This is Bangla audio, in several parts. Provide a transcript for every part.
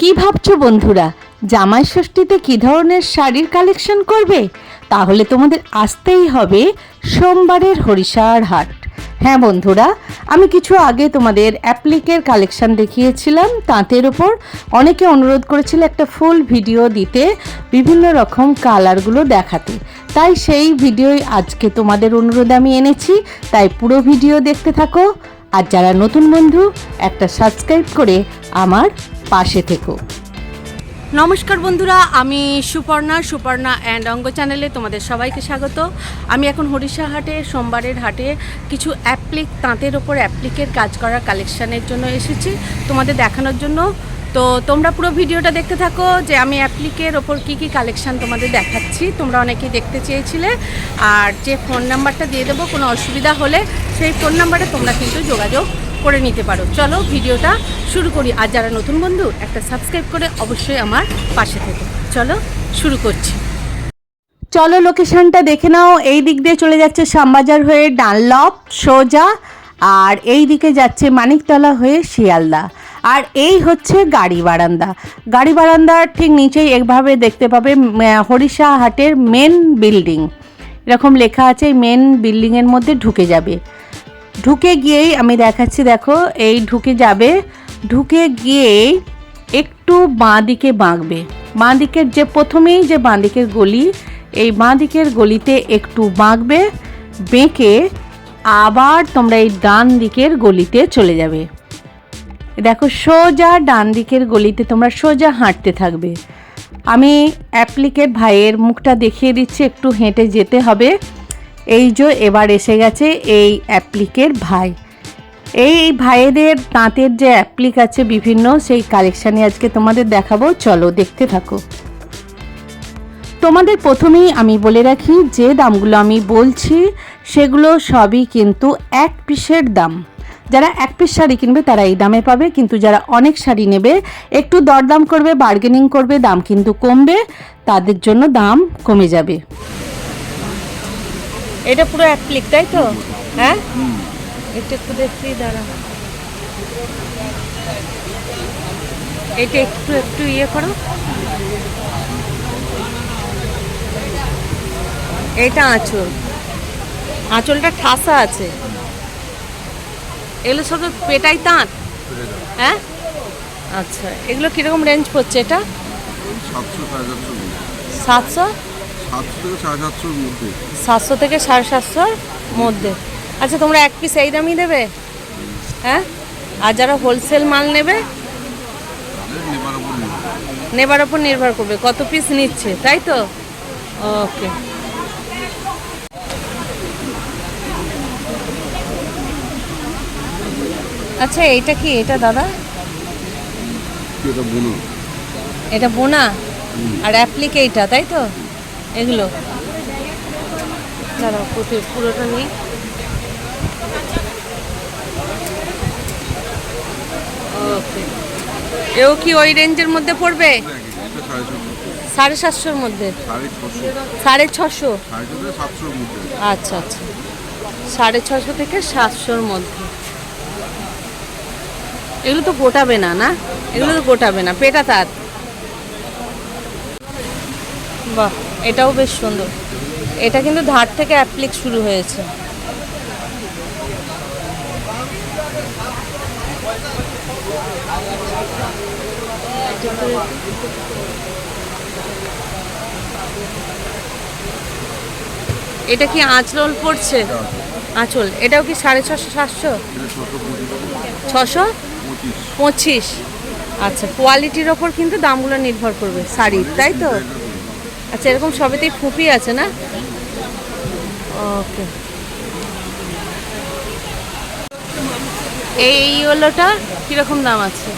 কি ভাবছ বন্ধুরা? জামাই ষষ্ঠীতে কী ধরনের শাড়ির কালেকশন করবে? তাহলে তোমাদের আসতেই হবে সোমবারের হরিষার হাট। হ্যাঁ বন্ধুরা, আমি কিছু আগে তোমাদের অ্যাপ্লিকের কালেকশন দেখিয়েছিলাম। তাঁতের ওপর অনেকে অনুরোধ করেছিল একটা ফুল ভিডিও দিতে, বিভিন্ন রকম কালারগুলো দেখাতে। তাই সেই ভিডিওই আজকে তোমাদের অনুরোধ আমি এনেছি। তাই পুরো ভিডিও দেখতে থাকো। আর যারা নতুন বন্ধু, একটা সাবস্ক্রাইব করে আমার পাশে থেকো। নমস্কার বন্ধুরা, আমি সুপর্ণা সুপর্ণা অ্যান্ড অঙ্গ চ্যানেলে তোমাদের সবাইকে স্বাগত। আমি এখন হরিষা হাটে, সোমবারের হাটে কিছু অ্যাপ্লিক তাঁতের ওপর অ্যাপ্লিকের কাজ করার কালেকশানের জন্য এসেছি তোমাদের দেখানোর জন্য। তো তোমরা পুরো ভিডিওটা দেখতে থাকো যে আমি অ্যাপ্লিকের ওপর কি কি কালেকশান তোমাদের দেখাচ্ছি। তোমরা অনেকেই দেখতে চেয়েছিলে। আর যে ফোন নাম্বারটা দিয়ে দেবো, কোনো অসুবিধা হলে সেই ফোন নাম্বারে তোমরা কিন্তু যোগাযোগ করে নিতে পারো। চলো ভিডিওটা শুরু করি। আর যারা নতুন বন্ধু, একটা সাবস্ক্রাইব করে অবশ্যই আমার পাশে থেকো। চলো শুরু করছি। চলো লোকেশনটা দেখে নাও। এই দিক দিয়ে চলে যাচ্ছে শ্যামবাজার হয়ে ডানলপ, সোজা, আর এই দিকে যাচ্ছে মানিকতলা হয়ে শিয়ালদা। আর এই হচ্ছে গাড়ি বারান্দা। গাড়ি বারান্দার ঠিক নিচেই একভাবে দেখতে পাবে হরিষা হাটের মেন বিল্ডিং এরকম লেখা আছে মেন বিল্ডিংয়ের মধ্যে ঢুকে যাবে। ঢুকে গিয়েই আমি দেখাচ্ছি, দেখো, এই ঢুকে যাবে। ঢুকে গিয়েই একটু বাঁ দিকে বাঁকবে। বাঁ দিকের যে প্রথমেই যে বাঁ দিকের গলি, এই বাঁ দিকের গলিতে একটু বাঁকবে, বেঁকে আবার তোমরা এই ডান দিকের গলিতে চলে যাবে। দেখো, সোজা ডান দিকের গলিতে তোমরা সোজা হাঁটতে থাকবে। আমি অ্যাপ্লিকের ভাইয়ের মুখটা দেখিয়ে দিচ্ছি, একটু হেঁটে যেতে হবে। এই যে এবার এসে গেছে এই অ্যাপ্লিকের ভাই। এই ভাইয়েদের তাঁতের যে অ্যাপ্লিক আছে বিভিন্ন, সেই কালেকশানে আজকে তোমাদের দেখাবো। চলো দেখতে থাকো। তোমাদের প্রথমেই আমি বলে রাখি, যে দামগুলো আমি বলছি, সেগুলো সবই কিন্তু এক পিসের দাম। যারা এক পিস শাড়ি কিনবে, তারা এই দামে পাবে। কিন্তু যারা অনেক শাড়ি নেবে, একটু দরদাম করবে বার্গেনিং করবে, দাম কিন্তু কমবে, তাদের জন্য দাম কমে যাবে। এটা পুরো অ্যাপ্লিক তাই তো? হ্যাঁ? এটা একটু দেখছি দাঁড়া। এটা একটু একটু ইয়ে করো। এটা আঁচল। আঁচলটা ঠাসা আছে। এগুলো সব পেটাই তাঁত? হ্যাঁ? আচ্ছা এগুলো কীরকম রেঞ্জ পড়ছে এটা? সাতশো সাড়ে সাতশো? সাতশো থেকে সাড়ে সাতশোর মধ্যে। আচ্ছা তোমরা এক পিস এই দামই দেবে? হ্যাঁ? আর যারা হোলসেল মাল নেবে? নেবার ওপর নির্ভর। করবে কত পিস নিচ্ছে তাই তো? ওকে আচ্ছা এইটা কি? এটা দাদা? এটা বলুন এটা বোনা? আর অ্যাপ্লিক এইটা তাই তো? এগুলো। দাঁড়াও পুরো- পুরোটা নিয়ে। ওকে এও কি ওই রেঞ্জের মধ্যে পড়বে? সাড়ে সাতশোর মধ্যে। সাড়ে ছশো? আচ্ছা আচ্ছা। সাড়ে ছশো থেকে সাতশোর মধ্যে। এগুলো তো গোটাবে না না? এগুলো তো গোটাবে না। পেটা তার বাহ এটাও বেশ সুন্দর। এটা কিন্তু ধার থেকে অ্যাপ্লিক শুরু হয়েছে। এটা কি আঁচল পড়ছে? আঁচল। এটাও কি সাড়ে ছশো সাতশো? ছশো পঁচিশ। আচ্ছা কোয়ালিটির ওপর কিন্তু দামগুলো নির্ভর করবে শাড়ির তাই তো? আচ্ছা এরকম সবেতেই ফুপি আছে না? ওকে এই ইয়েলোটা কীরকম দাম আছে?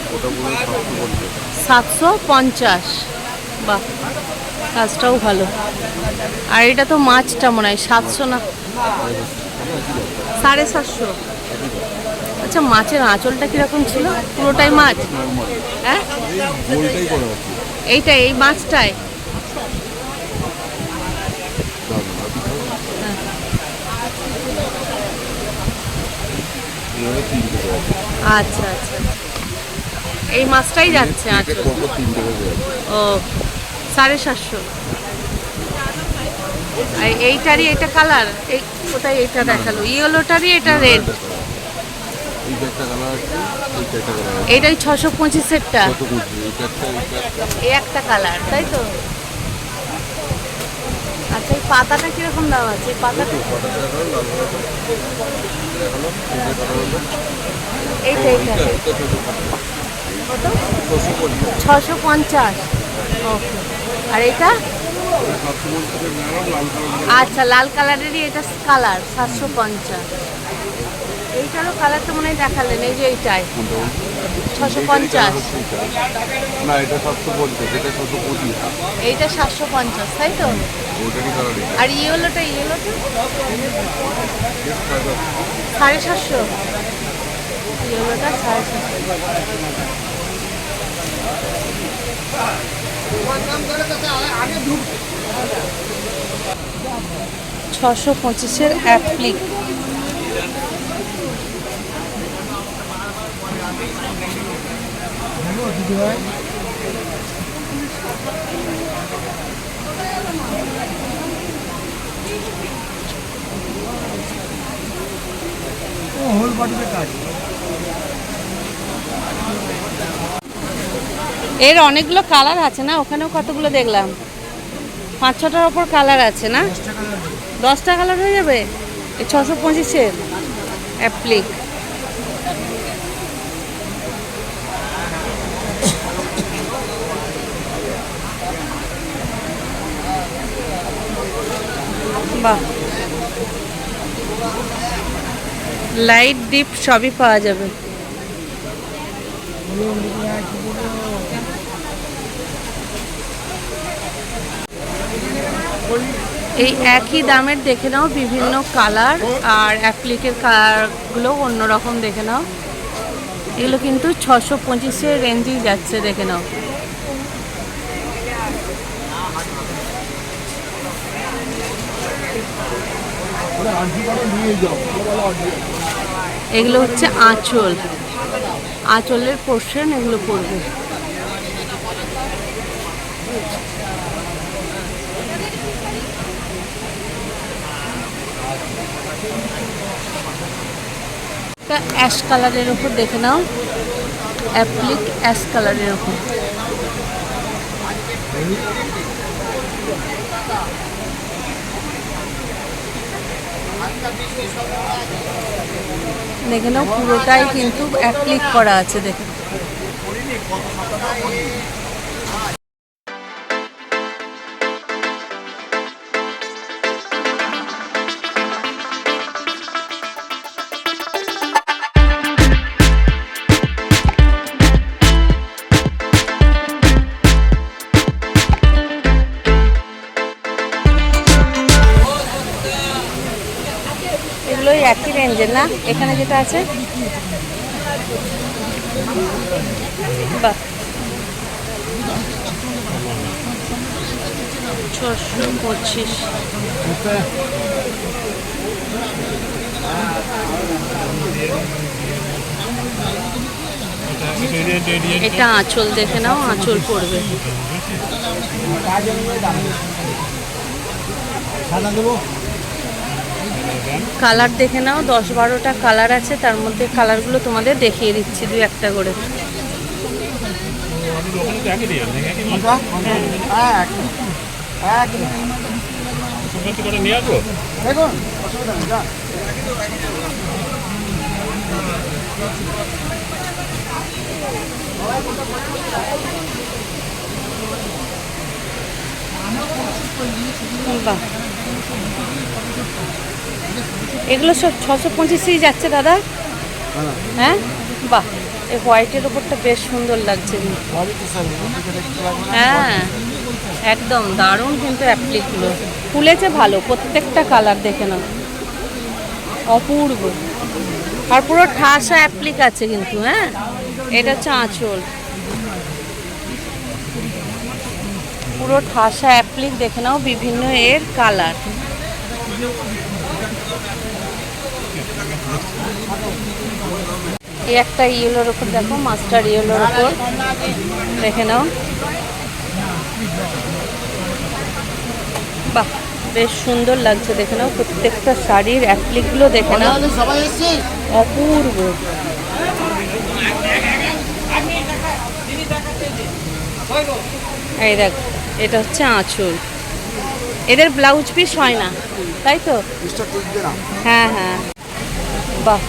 সাতশো পঞ্চাশ। বাহ কাজটাও ভালো। আর এটা তো মাছটা মনে হয় সাতশো না? সাড়ে সাতশো। আচ্ছা মাছের আঁচলটা কীরকম ছিল? পুরোটাই মাছ? হ্যাঁ? এইটা এই মাছটায় এভাবে তিনটে করা আছে আচ্ছা আচ্ছা এই মাছটাই যাচ্ছে ও সাড়ে সাতশো। এইটারই এটা কালার? এই কোথায় এটা দেখাল? ইয়েলোটারই এটা রেড এইটাই ছশো পঁচিশেরটা। একটা কালার তাই তো? আচ্ছা এই পাতাটা কীরকম দাম আছে? পাতাটা? এইটা। ছশো পঞ্চাশ। ওকে। আর এটা কালার আচ্ছা লাল কালারেরই এটা কালার সাতশো পঞ্চাশ। এইটারও কালারটা মনে হয় দেখালেন এই যে এইটাই। ছশো পঞ্চাশ। না এটা সাতশো পঞ্চাশ এটা ছশো পঁচিশ। এইটা সাতশো পঞ্চাশ তাই তো? আর ইয়েলোটা ইয়েলোটা? সাড়ে সাতশো। ইয়েলোটা সাড়ে সাতশো। ছশো পঁচিশের অ্যাপ্লিক এর অনেকগুলো কালার আছে না? ওখানেও কতগুলো দেখলাম? পাঁচ ছটার ওপর কালার আছে না? দশটা কালার হয়ে যাবে? এই ছশো পঁচিশের অ্যাপ্লিক বাহ লাইট ডিপ সবই পাওয়া যাবে। এই একই দামের দেখে নাও, বিভিন্ন কালার আর অ্যাপ্লিকের কালারগুলো অন্যরকম দেখে নাও। এগুলো কিন্তু ছশো পঁচিশের রেঞ্জেই যাচ্ছে দেখে নাও। এগুলো হচ্ছে আঁচল। আঁচলের পোর্শন এগুলো পড়বে। অ্যাশ কালারের ওপর দেখে নাও। অ্যাপ্লিক অ্যাশ কালারের ওপর দেখে নাও পুরোটাই কিন্তু এক ক্লিক করা আছে দেখে। না এখানে যেটা আছে? বাহ। ছশো পঁচিশ। এটা আঁচল দেখে নাও আঁচল পড়বে। কালার দেখে নাও, দশ বারোটা কালার আছে, তার মধ্যে কালারগুলো তোমাদের দেখিয়ে দিচ্ছি দু একটা করে। বাহ এগুলো সব ছশো পঁচিশেই যাচ্ছে দাদা। হ্যাঁ? বাহ, এই হোয়াইটের ওপরটা বেশ সুন্দর লাগছে। হ্যাঁ একদম দারুণ কিন্তু অ্যাপ্লিকগুলো। ফুলেছে ভালো, প্রত্যেকটা কালার দেখে নাও। অপূর্ব। আর পুরো ঠাসা অ্যাপ্লিক আছে কিন্তু হ্যাঁ? এটা হচ্ছে আঁচল। পুরো ঠাসা অ্যাপ্লিক দেখে নাও, বিভিন্ন এর কালার। এই একটা ইয়েলোর ওপর দেখো মাস্টার ইয়েলোর ওপর দেখে নাও। বাহ বেশ সুন্দর লাগছে দেখে নাও। প্রত্যেকটা শাড়ির অ্যাপ্লিকগুলো দেখে নাও। অপূর্ব। এই দেখ এটা হচ্ছে আঁচল। এদের ব্লাউজ পিস হয় না তাই তো? হ্যাঁ হ্যাঁ। বাহ,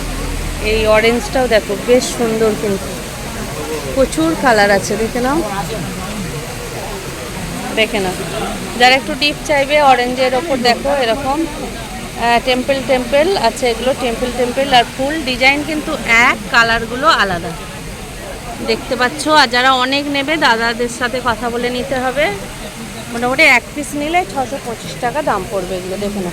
এই অরেঞ্জটাও দেখো, বেশ সুন্দর কিন্তু। প্রচুর কালার আছে, দেখে নাও। দেখে নাও। যারা একটু ডিপ চাইবে অরেঞ্জের ওপর দেখো, এরকম। টেম্পল টেম্পল আছে এগুলো টেম্পল টেম্পল আর ফুল ডিজাইন কিন্তু এক কালারগুলো আলাদা। দেখতে পাচ্ছ? আর যারা অনেক নেবে, দাদাদের সাথে কথা বলে নিতে হবে। মোটামুটি এক পিস নিলে ছশো পঁচিশ টাকা দাম পড়বে এগুলো, দেখে না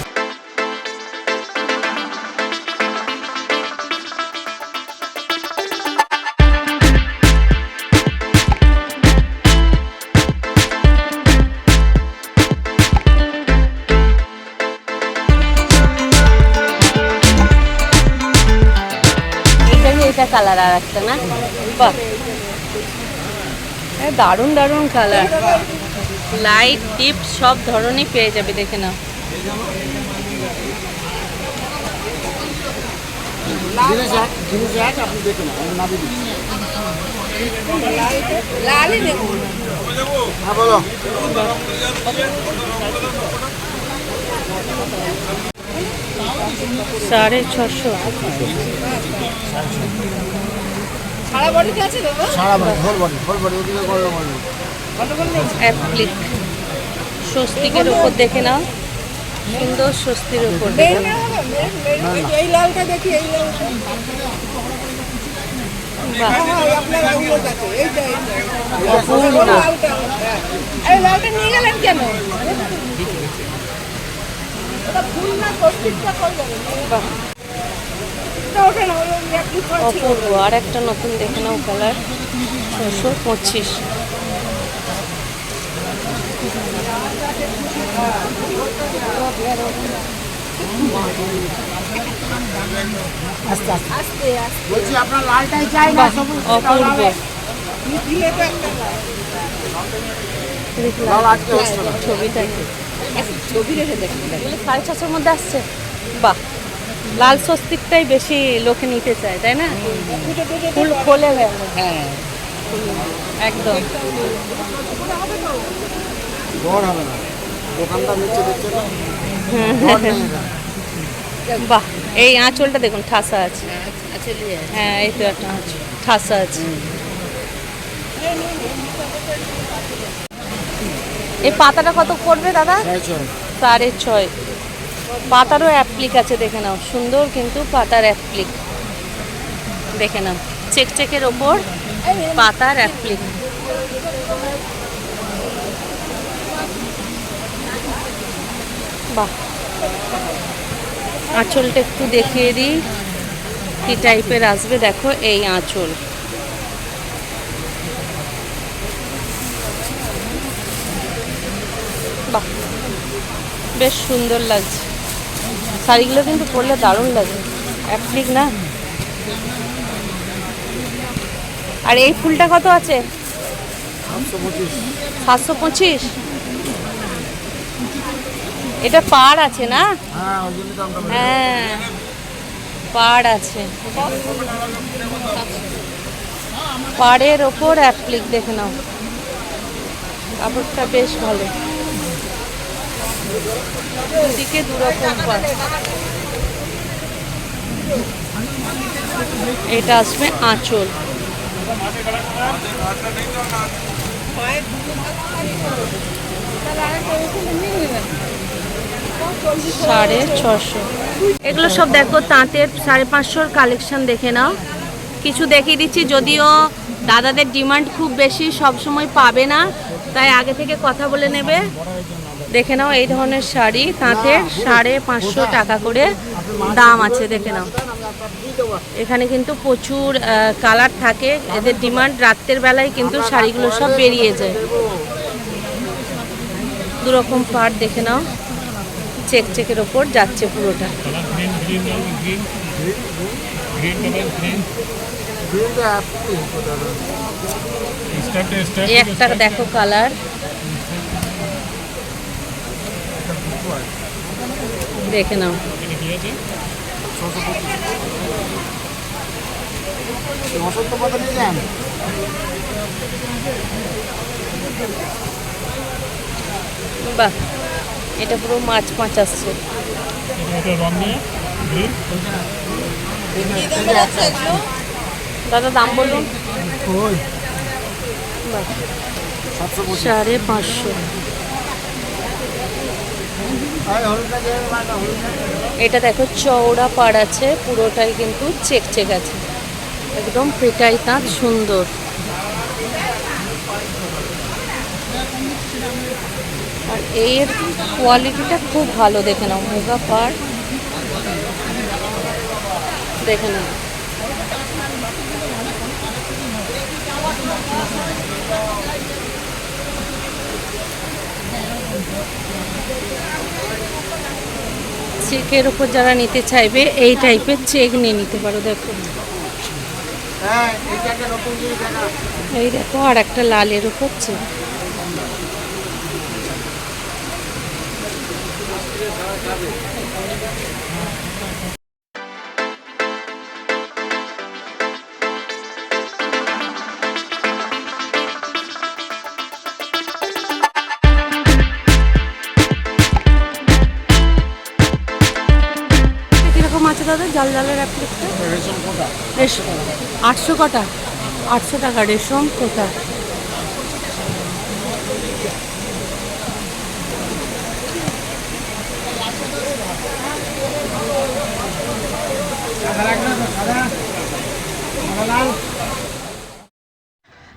কালার আর একটা না? বাহ। এ, দারুণ কালার লাইট ডিপ সব ধরনের পেয়ে যাবে দেখে জিনিস সাড়ে ছশো। সারা body whole body whole body ওদিকে করল বডি অ্যাপ্লিক স্বস্তিকের উপর দেখে নাও। সুন্দর স্বস্তির উপর। দেখে এই লালটা দেখি এই লালটা আপনার আঙুল দেখো। এইটা এইটা অপূর্ব লালটা। এই লালটা নিয়ে গেলেন কেন? অপূর্ব আর একটা নতুন দেখে নাও কালার ছশো পঁচিশ। আস্তে আস্তে। ছবি রেখে দেখুন সাড়ে ছশোর মধ্যে আসছে। বাহ লাল স্বস্তিকটাই বেশি লোকে নিতে চায় তাই না? ফুল খোলে হ্যাঁ। একদম। বাহ এই আঁচলটা দেখুন ঠাসা আছে। আচ্ছা হ্যাঁ এই তো একটা ঠাসা আছে। এই পাতাটা কত পড়বে দাদা? সাড়ে ছয়। পাতারও অ্যাপ্লিক আছে দেখে নাও। সুন্দর কিন্তু পাতার অ্যাপ্লিক দেখে নাও। চেক চেকের ওপর পাতার অ্যাপ্লিক বাহ। আঁচলটা একটু দেখিয়ে দিই। কী টাইপের আসবে দেখো এই আঁচল। বেশ সুন্দর লাগছে। শাড়িগুলো কিন্তু পরলে দারুণ লাগে। অ্যাপ্লিক না? আর এই ফুলটা কত আছে? সাতশো পঁচিশ। এটা পাড় আছে না? হ্যাঁ। পাড় আছে। পাড়ের ওপর অ্যাপ্লিক দেখে নাও। কাপড়টা বেশ ভালো। দুদিকে দুরকম পাড় এটা আসবে আঁচল। সাড়ে ছশো এগুলো সব দেখো, তাঁতের সাড়ে পাঁচশোর কালেকশন দেখে নাও। কিছু দেখিয়ে দিচ্ছি, যদিও দাদাদের ডিমান্ড খুব বেশি সব সময় পাবে না। তাই আগে থেকে কথা বলে নেবে। দেখে নাও এই ধরনের শাড়ি তাঁতের সাড়ে পাঁচশো টাকা করে দাম আছে দেখে নাও এখানে কিন্তু প্রচুর কালার থাকে এদের ডিমান্ড রাত্রের বেলায় কিন্তু শাড়িগুলো সব বেরিয়ে যায় দুরকম পাট দেখে নাও চেক চেকের ওপর যাচ্ছে পুরোটা একটা দেখো কালার দেখে নাও। নিয়ে যান বাহ এটা পুরো মাছ মাছ আসছে। দাদা দাম বলুন। সাড়ে পাঁচশো আরে হলুদটা যে মাটা হলুদটা এটা দেখো, চওড়া পাড় আছে, পুরোটাই কিন্তু চেক চেক আছে। একদম পেটাই তাঁত, সুন্দর। আর এর কোয়ালিটিটা খুব ভালো, দেখে নাও, মুগা পাড়। দেখে নাও। চেকের ওপর যারা নিতে চাইবে এই টাইপের চেক নিয়ে নিতে পারো দেখো। হ্যাঁ এই দেখো আর একটা লালের ওপর চেক। Thank আছে দাদা জাল জালের অ্যাপ্লিকটা রেশম কোটা। রেশম। আটশো কটা? আটশো টাকা রেশম কোথা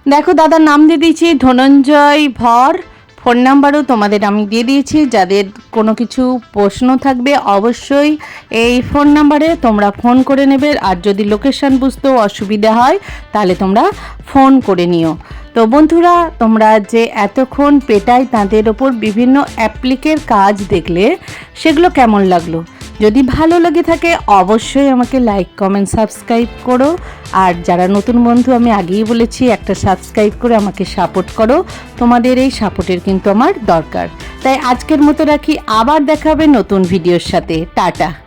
দেখো দাদার নাম দিয়ে দিয়েছি ধনঞ্জয় ভর। ফোন নাম্বারও তোমাদের আমি দিয়ে দিয়েছি। যাদের কোনো কিছু প্রশ্ন থাকবে, অবশ্যই এই ফোন নাম্বারে তোমরা ফোন করে নেবে। আর যদি লোকেশান বুঝতেও অসুবিধা হয়, তাহলে তোমরা ফোন করে নিও। তো বন্ধুরা, তোমরা যে এতক্ষণ পেটাই তাঁদের ওপর বিভিন্ন অ্যাপ্লিকের কাজ দেখলে, সেগুলো কেমন লাগল? যদি ভালো লাগে থাকে, অবশ্যই আমাকে লাইক কমেন্ট সাবস্ক্রাইব করো। আর যারা নতুন বন্ধু, আমি আগেই বলেছি, একটা সাবস্ক্রাইব করে আমাকে সাপোর্ট করো। তোমাদের এই সাপোর্টের কিন্তু আমার দরকার। তাই আজকের মতো রাখি। আবার দেখাবে নতুন ভিডিওর সাথে। টাটা।